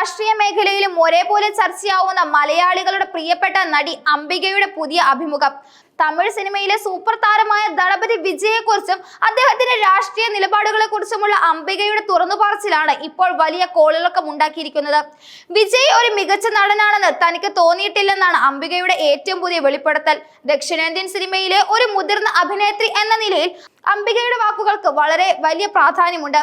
രാഷ്ട്രീയ മേഖലയിലും ഒരേപോലെ ചർച്ചയാവുന്ന മലയാളികളുടെ പ്രിയപ്പെട്ട നടി അംബികയുടെ പുതിയ അഭിമുഖം. തമിഴ് സിനിമയിലെ സൂപ്പർ താരമായ ദളപതി വിജയെക്കുറിച്ചും അദ്ദേഹത്തിന്റെ രാഷ്ട്രീയ നിലപാടുകളെ കുറിച്ചുമുള്ള അംബികയുടെ തുറന്നുപറച്ചിലാണ് ഇപ്പോൾ വലിയ കോളിളക്കം ഉണ്ടാക്കിയിരിക്കുന്നത്. വിജയ് ഒരു മികച്ച നടനാണെന്ന് തനിക്ക് തോന്നിയിട്ടില്ലെന്നാണ് അംബികയുടെ ഏറ്റവും പുതിയ വെളിപ്പെടുത്തൽ. ദക്ഷിണേന്ത്യൻ സിനിമയിലെ ഒരു മുതിർന്ന അഭിനേത്രി എന്ന നിലയിൽ അംബികയുടെ വാക്കുകൾക്ക് വളരെ വലിയ പ്രാധാന്യമുണ്ട്.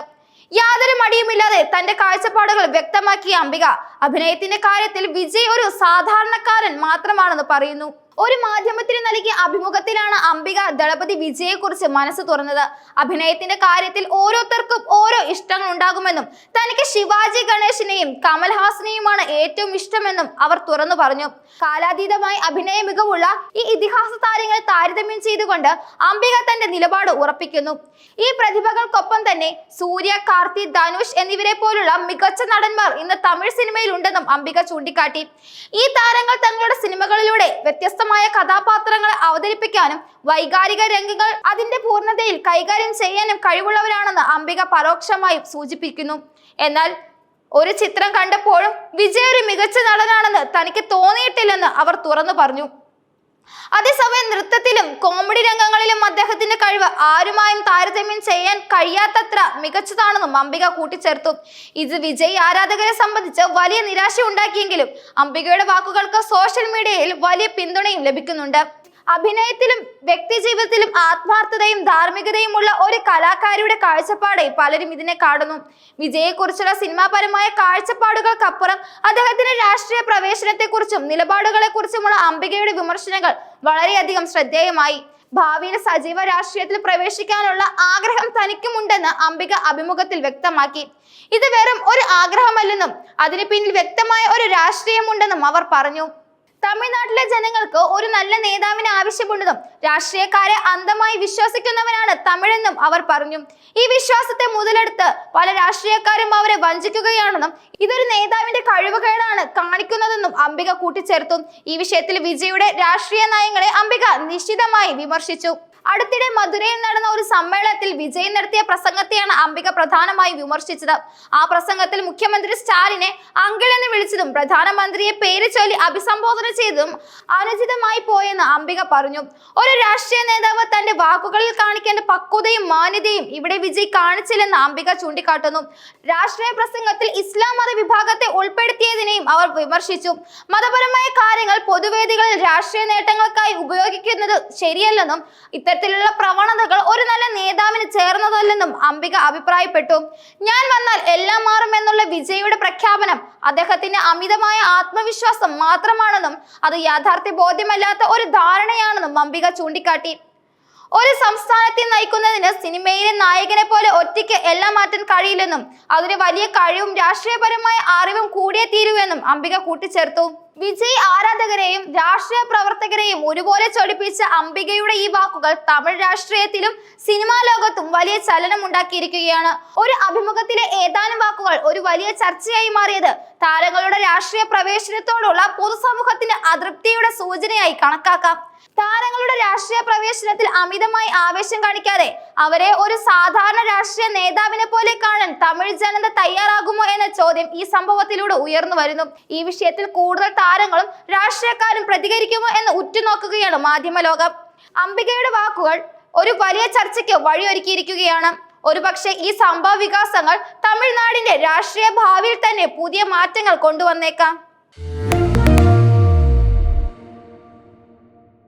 യാതൊരു മടിയുമില്ലാതെ തന്റെ കാഴ്ചപ്പാടുകൾ വ്യക്തമാക്കിയ അംബിക. അഭിനയത്തിന്റെ കാര്യത്തിൽ വിജയ് ഒരു സാധാരണക്കാരൻ മാത്രമാണെന്ന് പറയുന്നു. ഒരു മാധ്യമത്തിന് നൽകിയ അഭിമുഖത്തിലാണ് അംബിക ദളപതി വിജയെ കുറിച്ച് മനസ്സ് തുറന്നത്. അഭിനയത്തിന്റെ കാര്യത്തിൽ ഓരോരുത്തർക്കും ഓരോ ഇഷ്ടങ്ങൾ ഉണ്ടാകുമെന്നും തനിക്ക് ശിവാജി ഗണേശിനെയും കമൽഹാസനെയുമാണ് ഏറ്റവും ഇഷ്ടമെന്നും അവർ തുറന്നു പറഞ്ഞു. കാലാതീതമായി അഭിനയ മികവുള്ള ഈ ഇതിഹാസ താരങ്ങളെ താരതമ്യം ചെയ്തുകൊണ്ട് അംബിക തന്റെ നിലപാട് ഉറപ്പിക്കുന്നു. ഈ പ്രതിഭകൾക്കൊപ്പം തന്നെ സൂര്യ കാർത്തി ധനുഷ് എന്നിവരെ പോലുള്ള മികച്ച നടന്മാർ ഇന്ന് തമിഴ് സിനിമയിൽ ഉണ്ടെന്നും അംബിക ചൂണ്ടിക്കാട്ടി. ഈ താരങ്ങൾ തങ്ങളുടെ സിനിമകളിലൂടെ വ്യത്യസ്തമായ കഥാപാത്രങ്ങളെ അവതരിപ്പിക്കാനും വൈകാരിക രംഗങ്ങൾ അതിന്റെ പൂർണതയിൽ കൈകാര്യം ചെയ്യാനും കഴിവുള്ളവരാണെന്ന് അംബിക പരോക്ഷമായി സൂചിപ്പിക്കുന്നു. എന്നാൽ ഒരു ചിത്രം കണ്ടപ്പോഴും വിജയ് ഒരു മികച്ച നടനാണെന്ന് തനിക്ക് തോന്നിയിട്ടില്ലെന്ന് അവർ തുറന്നു പറഞ്ഞു. അതേസമയം നൃത്തത്തിലും കോമഡി രംഗങ്ങളിലും അദ്ദേഹത്തിന്റെ കഴിവ് ആരുമായും താരതമ്യം ചെയ്യാൻ കഴിയാത്തത്ര മികച്ചതാണെന്നും അംബിക കൂട്ടിച്ചേർത്തു. ഇത് വിജയ് ആരാധകരെ സംബന്ധിച്ച് വലിയ നിരാശ ഉണ്ടാക്കിയെങ്കിലും അംബികയുടെ വാക്കുകൾക്ക് സോഷ്യൽ മീഡിയയിൽ വലിയ പിന്തുണയും ലഭിക്കുന്നുണ്ട്. അഭിനയത്തിലും വ്യക്തിജീവിതത്തിലും ആത്മാർത്ഥതയും ധാർമ്മികതയും ഉള്ള ഒരു കലാകാരിയുടെ കാഴ്ചപ്പാടെ പലരും ഇതിനെ കാണുന്നു. വിജയെക്കുറിച്ചുള്ള സിനിമാപരമായ കാഴ്ചപ്പാടുകൾക്കപ്പുറം അദ്ദേഹത്തിന്റെ രാഷ്ട്രീയ പ്രവേശനത്തെക്കുറിച്ചും നിലപാടുകളെക്കുറിച്ചുമുള്ള അംബികയുടെ വിമർശനങ്ങൾ വളരെയധികം ശ്രദ്ധേയമായി. ഭാവിയിൽ സജീവ രാഷ്ട്രീയത്തിൽ പ്രവേശിക്കാനുള്ള ആഗ്രഹം തനിക്കുമുണ്ടെന്ന് അംബിക അഭിമുഖത്തിൽ വ്യക്തമാക്കി. ഇത് വെറും ഒരു ആഗ്രഹമല്ലെന്നും അതിന് പിന്നിൽ വ്യക്തമായ ഒരു രാഷ്ട്രീയമുണ്ടെന്നും അവർ പറഞ്ഞു. തമിഴ്നാട്ടിലെ ജനങ്ങൾക്ക് ഒരു നല്ല നേതാവിനെ ആവശ്യമുണ്ടെന്നും രാഷ്ട്രീയക്കാരെ അന്ധമായി വിശ്വസിക്കുന്നവരാണ് തമിഴെന്നും അവർ പറഞ്ഞു. ഈ വിശ്വാസത്തെ മുതലെടുത്ത് പല രാഷ്ട്രീയക്കാരും അവരെ വഞ്ചിക്കുകയാണെന്നും ഇതൊരു നേതാവിന്റെ കഴിവുകേടാണ് കാണിക്കുന്നതെന്നും അംബിക കൂട്ടിച്ചേർത്തു. ഈ വിഷയത്തിൽ വിജയുടെ രാഷ്ട്രീയ നയങ്ങളെ അംബിക നിശ്ചിതമായി വിമർശിച്ചു. അടുത്തിടെ മധുരയിൽ നടന്ന ഒരു സമ്മേളനത്തിൽ വിജയ് നടത്തിയ പ്രസംഗത്തെയാണ് അംബിക പ്രധാനമായി വിമർശിച്ചത്. ആ പ്രസംഗത്തിൽ മുഖ്യമന്ത്രി സ്റ്റാലിനെ അങ്കിൾ എന്ന് വിളിച്ചതും പ്രധാനമന്ത്രിയെ പേര് ചൊല്ലി അഭിസംബോധന ചെയ്തതും അനുചിതമായി പോയെന്ന് അംബിക പറഞ്ഞു. ഒരു രാഷ്ട്രീയ നേതാവ് തന്റെ വാക്കുകളിൽ കാണിക്കേണ്ട പക്വതയും മാന്യതയും ഇവിടെ വിജയ് കാണിച്ചില്ലെന്ന് അംബിക ചൂണ്ടിക്കാട്ടുന്നു. രാഷ്ട്രീയ പ്രസംഗത്തിൽ ഇസ്ലാം മത വിഭാഗത്തെ ഉൾപ്പെടുത്തിയതിനെയും അവർ വിമർശിച്ചു. മതപരമായ കാര്യങ്ങൾ പൊതുവേദികളിൽ രാഷ്ട്രീയ നേട്ടങ്ങൾക്കായി ഉപയോഗിക്കുന്നത് ശരിയല്ലെന്നും ഇത്തരത്തിലുള്ള പ്രവണതകൾ ഒരു നല്ല നേതാവിന് ചേർന്നതല്ലെന്നും അംബിക അഭിപ്രായപ്പെട്ടു. ഞാൻ വന്നാൽ എല്ലാം മാറും എന്നുള്ള വിജയുടെ പ്രഖ്യാപനം അദ്ദേഹത്തിന്റെ അമിതമായ ആത്മവിശ്വാസം മാത്രമാണെന്നും അത് യാഥാർത്ഥ്യ ബോധ്യമല്ലാത്ത ഒരു ധാരണയാണെന്നും അംബിക ചൂണ്ടിക്കാട്ടി. ഒരു സംസ്ഥാനത്തെ നയിക്കുന്നതിന് സിനിമയിലെ നായകനെ പോലെ ഒറ്റയ്ക്ക് എല്ലാം മാറ്റാൻ കഴിയില്ലെന്നും അതിന് വലിയ കഴിവും രാഷ്ട്രീയപരമായ അറിവും കൂടിയേ തീരുവെന്നും അംബിക കൂട്ടിച്ചേർത്തു. വിജയ് ആരാധകരെയും രാഷ്ട്രീയ പ്രവർത്തകരെയും ഒരുപോലെ ചൊടിപ്പിച്ച അംബികയുടെ ഈ വാക്കുകൾ തമിഴ് രാഷ്ട്രീയത്തിലും സിനിമാ ലോകത്തും വലിയ ചലനം ഉണ്ടാക്കിയിരിക്കുകയാണ് ഒരു അഭിമുഖത്തിലെ ഏതാനും വാക്കുകൾ ഒരു വലിയ ചർച്ചയായി മാറിയത് താരങ്ങളുടെ രാഷ്ട്രീയ പ്രവേശനത്തോടുള്ള പൊതുസമൂഹത്തിന്റെ അതൃപ്തിയുടെ സൂചനയായി കണക്കാക്കാം. താരങ്ങളുടെ രാഷ്ട്രീയ പ്രവേശനത്തിൽ അമിതമായി ആവേശം കാണിക്കാതെ അവരെ ഒരു സാധാരണ രാഷ്ട്രീയ നേതാവിനെ പോലെ കാണാൻ തമിഴ് ജനത തയ്യാറാകുമോ എന്ന ചോദ്യം ഈ സംഭവത്തിലൂടെ ഉയർന്നു വരുന്നു. ഈ വിഷയത്തിൽ കൂടുതൽ താരങ്ങളും രാഷ്ട്രീയക്കാരും പ്രതികരിക്കുമോ എന്ന് ഉറ്റുനോക്കുകയാണ് മാധ്യമ ലോകം. അംബികയുടെ വാക്കുകൾ ഒരു വലിയ ചർച്ചയ്ക്ക് വഴിയൊരുക്കിയിരിക്കുകയാണ്. ഒരുപക്ഷെ ഈ സംഭവ വികാസങ്ങൾ തമിഴ്നാടിന്റെ രാഷ്ട്രീയ ഭാവിയിൽ തന്നെ പുതിയ മാറ്റങ്ങൾ കൊണ്ടുവന്നേക്കാം.